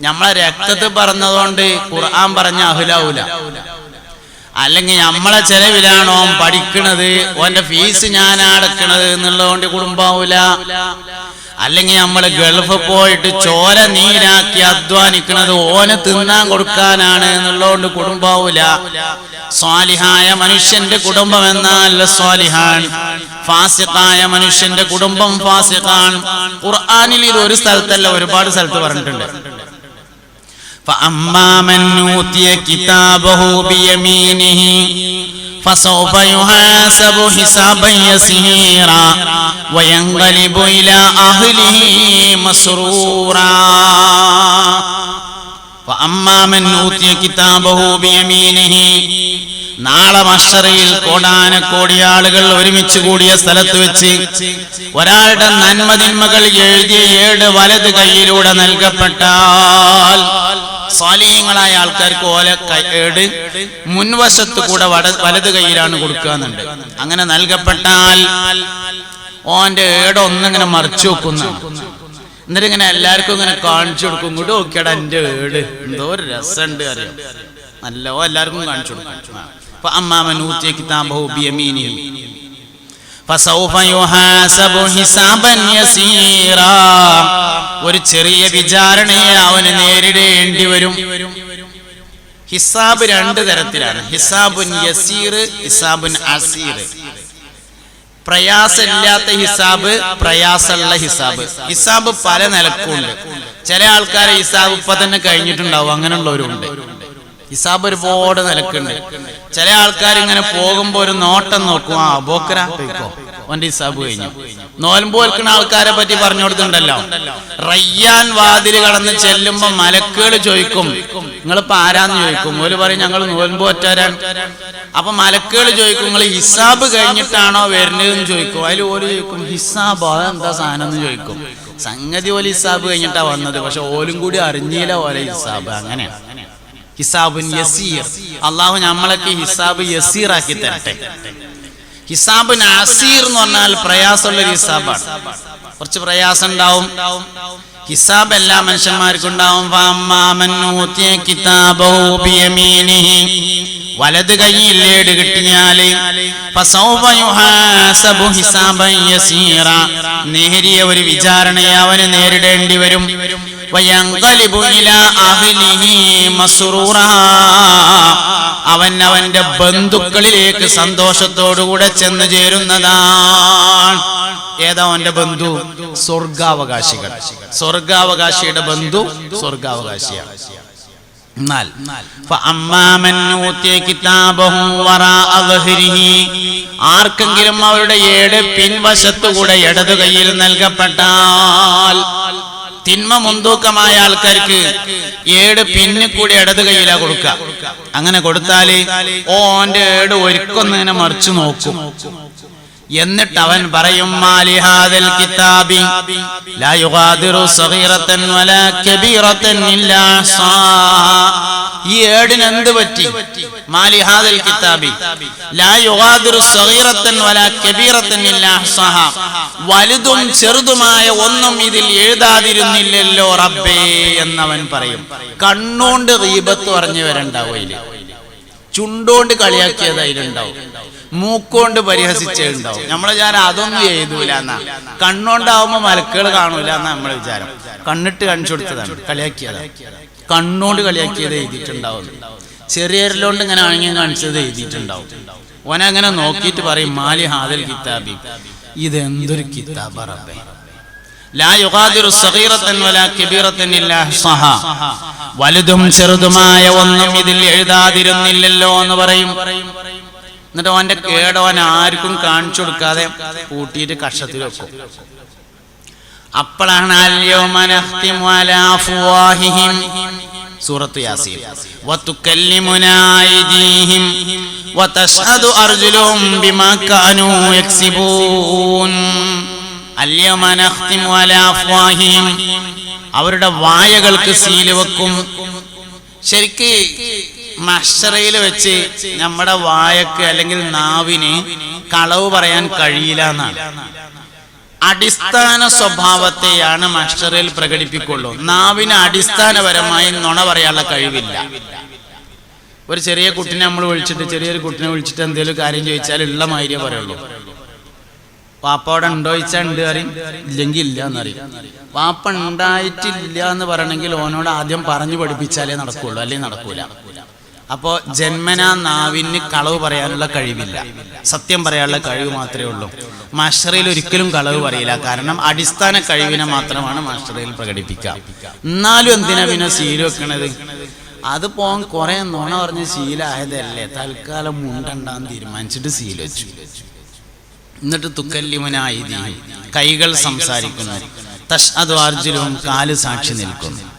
നമ്മളെ രക്തത്തിൽ പറഞ്ഞതുകൊണ്ട് ഖുർആൻ പറഞ്ഞ അഹുലാവൂല. അല്ലെങ്കിൽ നമ്മളെ ചെലവിലാണോ പഠിക്കണത് ഓന്റെ ഫീസ് ഞാൻ അടക്കണത് എന്നുള്ളതുകൊണ്ട് കുടുംബാവൂല. അല്ലെങ്കിൽ നമ്മൾ ഗൾഫ് പോയിട്ട് ചോര നീരാക്കി അധ്വാനിക്കുന്നത് ഓന് തിന്നാൻ കൊടുക്കാനാണ് എന്നുള്ളതുകൊണ്ട് കുടുംബാവൂല. സ്വാലിഹായ മനുഷ്യന്റെ കുടുംബം എന്നാൽ സ്വാലിഹാൻ. ഫാസിഖായ മനുഷ്യന്റെ കുടുംബം ഫാസിഖാൻ. ഖുർആാനിൽ ഇത് ഒരു സ്ഥലത്തല്ല ഒരുപാട് സ്ഥലത്ത് പറഞ്ഞിട്ടുണ്ട്. فأما من أوتي كتابه بيمينه فسوف يحاسب حسابا يسيرا وينقلب إلى أهله مسرورا فأما من أوتي كتابه بيمينه നാളെ മഷറയിൽ കോടാനക്കോടി ആളുകൾ ഒരുമിച്ച് കൂടിയ സ്ഥലത്ത് വെച്ച് ഒരാളുടെ നന്മതിന്മകൾ എഴുതിയ ഏട് വലത് കൈയിലൂടെ നൽകപ്പെട്ടാൽ സ്വാലീയങ്ങളായ ആൾക്കാർക്ക് ഓല ഏട് മുൻവശത്ത് കൂടെ വലത് കൈയിലാണ് കൊടുക്കാന്നുണ്ട്. അങ്ങനെ നൽകപ്പെട്ടാൽ ഓന്റെ ഏട് ഒന്നിങ്ങനെ മറിച്ചു വെക്കുന്ന എന്നിട്ട് ഇങ്ങനെ എല്ലാവർക്കും ഇങ്ങനെ കാണിച്ചു കൊടുക്കും. ഇങ്ങോട്ട് നോക്കിയടാ എന്റെ ഏട്. എന്തോ ഒരു രസമുണ്ട് അറിയാം. നല്ലോ എല്ലാവർക്കും കാണിച്ചു കൊടുക്കും. അമ്മാമൻ ഊത്തിയ കിതാബോ ഒരു ചെറിയ വിചാരണയെ അവന് നേരിടേണ്ടി വരും. ഹിസാബ് രണ്ട് തരത്തിലാണ്. ഹിസാബുൻ യസീർ ഹിസാബുൻ അസീർ. പ്രയാസമില്ലാത്ത ഹിസാബ് പ്രയാസമുള്ള ഹിസാബ്. ഹിസാബ് പല നിലക്കുണ്ട് ചില ആൾക്കാരെ ഹിസാബ് ഇപ്പൊ തന്നെ കഴിഞ്ഞിട്ടുണ്ടാവും അങ്ങനെയുള്ളവരുണ്ട് ഹിസാബ് ഒരുപാട് നിലക്കുണ്ട്. ചില ആൾക്കാർ ഇങ്ങനെ പോകുമ്പോ ഒരു നോട്ടം നോക്കും. ആ ബോക്കര ഓന്റെ ഹിസാബ് കഴിഞ്ഞു. നോൽമ്പ് ആൾക്കാരെ പറ്റി പറഞ്ഞു കൊടുത്തിട്ടുണ്ടല്ലോ റയ്യാൻ വാതിൽ കടന്ന് ചെല്ലുമ്പോ മലക്കുകൾ ചോദിക്കും. നിങ്ങളിപ്പോ ആരാന്ന് ചോദിക്കും? ഓൽ പറയും ഞങ്ങൾ നോൽമ്പ് പറ്റാരാൻ അപ്പൊ മലക്കുകൾ ചോദിക്കും നിങ്ങൾ ഹിസാബ് കഴിഞ്ഞിട്ടാണോ വരുന്നതെന്ന് ചോദിക്കും. അതിൽ ഓര് ചോദിക്കും ഹിസാബ് അതെന്താ സാധനം എന്ന് ചോദിക്കും. സംഗതി പോലെ ഹിസാബ് കഴിഞ്ഞിട്ടാ വന്നത്. പക്ഷെ ഓലും കൂടി അറിഞ്ഞില്ല ഓലെ ഹിസാബ്. അങ്ങനെയാണ് ഹിസാബുൻ യസീർ. അള്ളാഹു നമ്മളൊക്കെ ഹിസാബ് യസീർ ആക്കി തരട്ടെ. ഹിസാബ് നാസീർ എന്ന് പറഞ്ഞാൽ പ്രയാസമുള്ള ഒരു ഹിസാബാണ്. കുറച്ച് പ്രയാസം ഉണ്ടാവും ഹിസാബ് എല്ലാ മനുഷ്യന്മാർക്കും ഉണ്ടാവും. വലത് കൈയിൽ ഏട് കിട്ടിയാൽ. നേരിയ ഒരു വിചാരണയെ അവന് നേരിടേണ്ടി വരും. അവൻ അവന്റെ ബന്ധുക്കളിലേക്ക് സന്തോഷത്തോടുകൂടെ ചെന്ന് ചേരുന്നതാണ്. ഏതാ അവന്റെ ബന്ധു? സ്വർഗാവകാശികൾ. സ്വർഗാവകാശിയുടെ ബന്ധു സ്വർഗാവകാശിയാണ്. ആർക്കെങ്കിലും അവരുടെ ഏട് പിൻവശത്തുകൂടെ ഇടതു കയ്യിൽ നൽകപ്പെട്ടാൽ തിന്മ മുൻതൂക്കമായ ആൾക്കാർക്ക് ഏട് പിന്നെ കൂടി ഇടത് കയ്യിലാ കൊടുക്ക അങ്ങനെ കൊടുത്താൽ ഓന്റെ ഏട് ഒരുക്കൊന്നിങ്ങനെ മറിച്ചു നോക്കും. എന്നിട്ട് അവൻ പറയും മാലിഹാദൽ കിതാബി ലാ യുഗാദിറു സഗീറത്തൻ വലാ കബീറത്തൻ ഇല്ലാ. ഈ ഏടിന് എന്ത് പറ്റി മാലിഹാദൽ കിതാബി ലാ യുഗാദിറു സഗീറത്തൻ വലാ കബീറത്തൻ ഇല്ലാ. വലുതും ചെറുതുമായ ഒന്നും ഇതിൽ എഴുതാതിരുന്നില്ലല്ലോ റബ്ബേ എന്നവൻ പറയും കണ്ണുകൊണ്ട് റീബത്ത് പറഞ്ഞു വരണ്ടാവും ചുണ്ടോണ്ട് കളിയാക്കിയത് മൂക്കോണ്ട് പരിഹസിച്ചുണ്ടാവും. നമ്മളെ വിചാരം അതൊന്നും എഴുതൂല എന്നാ. കണ്ണോണ്ടാവുമ്പോ മലക്കുകൾ കാണൂല എന്നാ നമ്മളെ വിചാരം. കണ്ണിട്ട് കാണിച്ചു കൊടുത്തതാണ് കളിയാക്കിയതാണ് കണ്ണോണ്ട് കളിയാക്കിയത് എഴുതിയിട്ടുണ്ടാവും. ചെറിയരിലോണ്ട് ഇങ്ങനെ ആണെങ്കിൽ കാണിച്ചത് എഴുതിയിട്ടുണ്ടാവും. ഓനങ്ങനെ നോക്കിയിട്ട് പറയും മാലി ഹാദൽ കിതാബി. ഇതെന്തൊരു കിതാബ റബ്ബേ. ഇല്ലാ അഹ്സാഹാ. വലുതും ചെറുതുമായ ഒന്നും ഇതിൽ എഴുതാതിരുന്നില്ലല്ലോ എന്ന് പറയും. എന്നിട്ട് അവന്റെ കേടവൻ ആർക്കും കാണിച്ചു കൊടുക്കാതെ കൂട്ടിയിട്ട് കഷത്തിൽ വെക്കും. അപ്പോഴാണ് യാസീൻ. ബിമാ കാനൂ യക്സിബൂൻ. അവരുടെ വായകൾക്ക് സീൽ വെക്കും. ശരിക്ക് മഷറയിൽ വെച്ച് നമ്മുടെ വായക്ക് അല്ലെങ്കിൽ നാവിന് കളവ് പറയാൻ കഴിയില്ല എന്നാണ്. അടിസ്ഥാന സ്വഭാവത്തെയാണ് മഷറയിൽ പ്രകടിപ്പിക്കുള്ളൂ. നാവിന് അടിസ്ഥാനപരമായി നുണ പറയാനുള്ള കഴിവില്ല. ഒരു ചെറിയ കുട്ടിനെ നമ്മൾ വിളിച്ചിട്ട് ചെറിയൊരു കുട്ടിനെ വിളിച്ചിട്ട് എന്തെങ്കിലും കാര്യം ചോദിച്ചാൽ ഉള്ള മാതിരി പറയുള്ളൂ. വാപ്പ അവിടെ ഉണ്ടോ? ചോദിച്ചാൽ ഉണ്ട് അറിയും ഇല്ലെങ്കിൽ ഇല്ല എന്നറിയും വാപ്പ ഉണ്ടായിട്ടില്ല എന്ന് പറയണമെങ്കിൽ ഓനോട് ആദ്യം പറഞ്ഞു പഠിപ്പിച്ചാലേ നടക്കുള്ളൂ. അല്ലെങ്കിൽ നടക്കൂല. അപ്പോ ജന്മനാ നാവിന് കളവ് പറയാനുള്ള കഴിവില്ല. സത്യം പറയാനുള്ള കഴിവ് മാത്രമേ ഉള്ളൂ. മാസ്റ്ററയിൽ ഒരിക്കലും കളവ് പറയില്ല. കാരണം അടിസ്ഥാന കഴിവിനെ മാത്രമാണ് മാസ്റ്ററയിൽ പ്രകടിപ്പിക്കുക. എന്നാലും എന്തിനാ പിന്നെ ശീലം വെക്കണത്? അത് പോകാൻ കുറെ നുണ പറഞ്ഞ് ശീലായതല്ലേ? തൽക്കാലം മുണ്ടണ്ടാന്ന് തീരുമാനിച്ചിട്ട് സീൽ വെച്ചു. എന്നിട്ട് തുക്കല്ലിമനായി കൈകൾ സംസാരിക്കുന്നു. തഷ് അർജുലും കാൽ സാക്ഷി നിൽക്കുന്നു.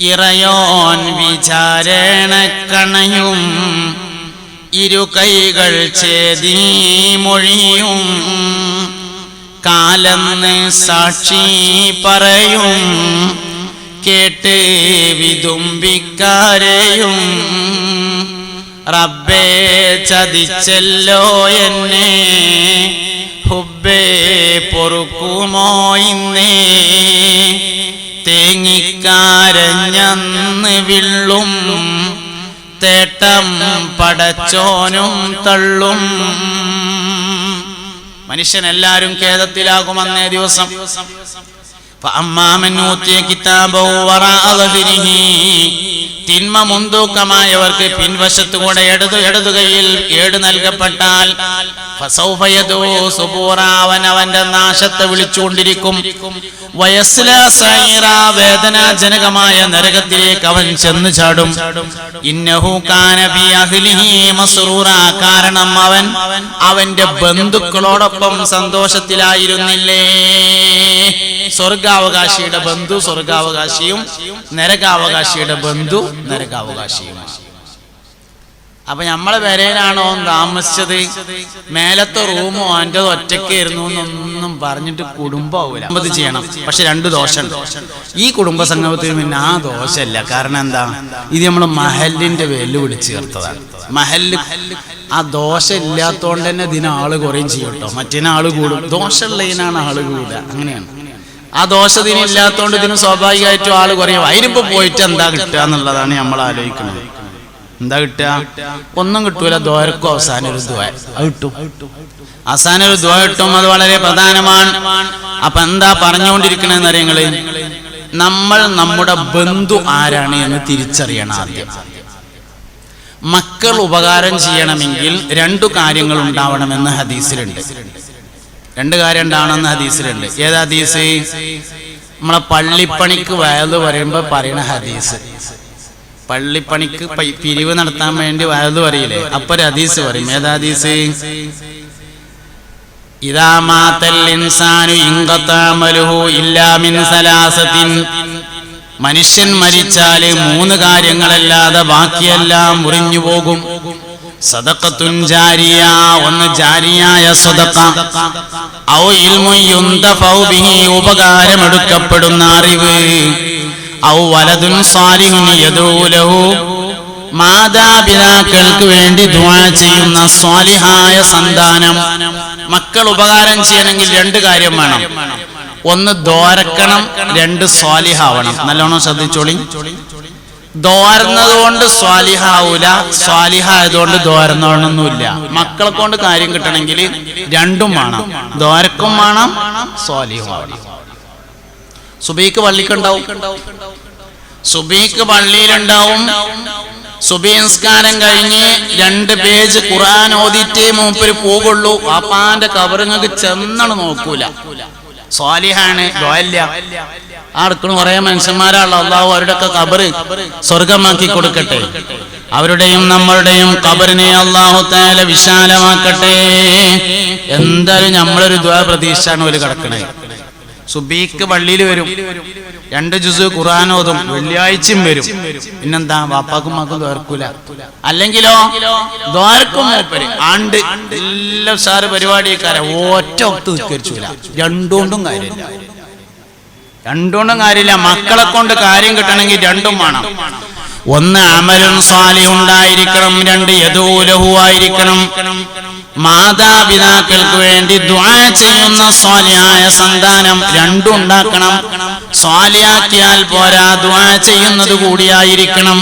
ഇറയോൻ വിചാരണ കണയും ഇരു കൈകൾ ചേതീ മൊഴിയും കാലെന്ന് സാക്ഷി പറയും. കേട്ട് വിതുമ്പിക്കാരെയും റബ്ബേ ചതിച്ചല്ലോ എന്നെ. ഹുബേ പൊറുക്കുമോ ഇന്നേ. കരഞ്ഞന്ന് വിള്ളും തേട്ടം പടച്ചോനും തള്ളും. മനുഷ്യൻ എല്ലാരും ഖേദത്തിലാകും അന്നേ ദിവസം തിന്മ മുന്തൂക്കമായവർക്ക് പിൻവശത്തുകൂടെ എടതു എടതുകയിൽ ഏട് നൽകപ്പെട്ടാൽ അവന്റെ നാശത്തെ വിളിച്ചുകൊണ്ടിരിക്കും. വേദനാജനകമായ നരകത്തിലേക്ക് അവൻ ചെന്ന് ചാടും. കാരണം അവൻ അവന്റെ ബന്ധുക്കളോടൊപ്പം സന്തോഷത്തിലായിരുന്നില്ലേ? സ്വർഗാവകാശിയുടെ ബന്ധു സ്വർഗാവകാശിയും നരകാവകാശിയുടെ ബന്ധു നരകാവകാശിയുമാണ്. അപ്പൊ നമ്മളെ വരേനാണോ താമസിച്ചത്? മേലത്തെ റൂമോ എന്റെ ഒറ്റയ്ക്കായിരുന്നു എന്നൊന്നും പറഞ്ഞിട്ട് കുടുംബം അത് ചെയ്യണം. പക്ഷെ രണ്ട് ദോഷം ഈ കുടുംബ സംഗമത്തിൽ പിന്നെ ആ ദോഷമല്ല. കാരണം എന്താ? ഇത് നമ്മൾ മഹലിന്റെ പേരിൽ വിളിച്ചു ചേർത്തതാണ്. മഹൽ ആ ദോഷം ഇല്ലാത്തോണ്ട് തന്നെ ഇതിന് ആൾ കുറയും ചെയ്യും കേട്ടോ. മറ്റേന് ആൾ കൂടും. ദോഷമുള്ളതിനാണ് ആൾ കൂടുക. അങ്ങനെയാണ്. ആ ദോഷത്തിന് ഇല്ലാത്തോണ്ട് ഇതിന് സ്വാഭാവികമായിട്ടും ആൾ കുറയും. അതിനിപ്പോ പോയിട്ട് എന്താ കിട്ടുക എന്നുള്ളതാണ് നമ്മൾ ആലോചിക്കുന്നത് എന്താ കിട്ടുക? ഒന്നും കിട്ടൂല ദ്വാരക്കും അവസാന ഒരു ദ്വാര കിട്ടും. അവസാന ഒരു ദ്വാര കിട്ടും അത് വളരെ പ്രധാനമാണ്. അപ്പൊ എന്താ പറഞ്ഞുകൊണ്ടിരിക്കണെന്ന് അറിയങ്ങൾ നമ്മൾ നമ്മുടെ ബന്ധു ആരാണ് എന്ന് തിരിച്ചറിയണം ആദ്യം. മക്കൾ ഉപകാരം ചെയ്യണമെങ്കിൽ രണ്ടു കാര്യങ്ങൾ ഉണ്ടാവണമെന്ന് ഹദീസിലുണ്ട്. രണ്ട് കാര്യം ഉണ്ടാവണമെന്ന് ഹദീസിലുണ്ട്. ഏതാ ഹദീസ്? നമ്മളെ പള്ളിപ്പണിക്ക് വയത് പറയുമ്പോ പറയുന്ന ഹദീസ്. പള്ളിപ്പണിക്ക് പിരിവ് നടത്താൻ വേണ്ടി വലത് പറയില്ലേ അപ്പൊ ഒരു ഹദീസ് പറയും. ഏതാ ഹദീസ്? ഇതാ മാത്തൽ ഇൻസാനു മനുഷ്യൻ മരിച്ചാൽ മൂന്ന് കാര്യങ്ങളല്ലാതെ ബാക്കിയെല്ലാം മുറിഞ്ഞു പോകും. സദഖത്തുൻ ജാരിയ ഒന്ന് ജാരിയായ സദഖ. ഔ ഇൽമുൻ ബിഹി ഉപകാരമെടുക്കപ്പെടുന്ന അറിവ്. മാതാപിതാക്കൾക്ക് വേണ്ടി ദുആ ചെയ്യുന്ന സ്വാലിഹായ സന്താനം. മക്കൾ ഉപകാരം ചെയ്യണമെങ്കിൽ രണ്ട് കാര്യം വേണം. ഒന്ന് ദോരക്കണം രണ്ട് സ്വാലിഹാവണം. നല്ലോണം ശ്രദ്ധിച്ചോളി. ദോർന്നത് കൊണ്ട് സ്വാലിഹാവൂല സ്വാലിഹായതുകൊണ്ട് ദോർന്നോണമെന്നില്ല മക്കളെ കൊണ്ട് കാര്യം കിട്ടണമെങ്കിൽ രണ്ടും വേണം. ദോരക്കും വേണം സ്വാലിഹാവണം സുബീക്ക് പള്ളിക്കുണ്ടാവും സുബീക്ക് പള്ളിയിലുണ്ടാവും. സുബി കഴിഞ്ഞ് രണ്ട് പേജ് ഖുറാൻ ഓതിറ്റേ മൂപ്പര് പോകുള്ളൂ വാപ്പാന്റെ കബറിങ്ങൾക്ക് ചെന്നാണ് നോക്കൂല. സ്വാലിഹാണ് ആർക്കും കുറെ മനുഷ്യന്മാരാണല്ലോ അള്ളാഹു അവരുടെ ഒക്കെ കബറ് സ്വർഗമാക്കി കൊടുക്കട്ടെ. അവരുടെയും നമ്മളുടെയും കബറിനെ അള്ളാഹു താല വിശാലമാക്കട്ടെ. എന്തായാലും നമ്മളൊരു ദ്വാ പ്രതീക്ഷയാണ് ഒരു കിടക്കണേ. സുബീക്ക് പള്ളിയിൽ വരും. രണ്ട് ജുസ് ഖുർആൻ ഓതും. വെള്ളിയാഴ്ചയും വരും. പിന്നെന്താ? വാപ്പാക്കും മാക്കും തോർക്കൂല അല്ലെങ്കിലോ? ദ്വാരക്കും ആണ്ട് എല്ലാ സാറ് പരിപാടിയൊക്കെ ഒറ്റ ഒത്ത് നിസ്കരിച്ചൂല. രണ്ടുകൊണ്ടും കാര്യമില്ല. രണ്ടുകൊണ്ടും കാര്യമില്ല. മക്കളെ കൊണ്ട് കാര്യം കിട്ടണമെങ്കിൽ രണ്ടും വേണം. ഒന്ന് അമലും സാലി ഉണ്ടായിരിക്കണം. രണ്ട് യദൂലഹു ആയിരിക്കണം. മാതാപിതാക്കൾക്ക് വേണ്ടി ദ്വാ ചെയ്യുന്ന സ്വാലിയായ സന്താനം രണ്ടും ഉണ്ടാക്കണം. സ്വാലിയാക്കിയാൽ പോരാ ദ്വാ ചെയ്യുന്നത് കൂടിയായിരിക്കണം.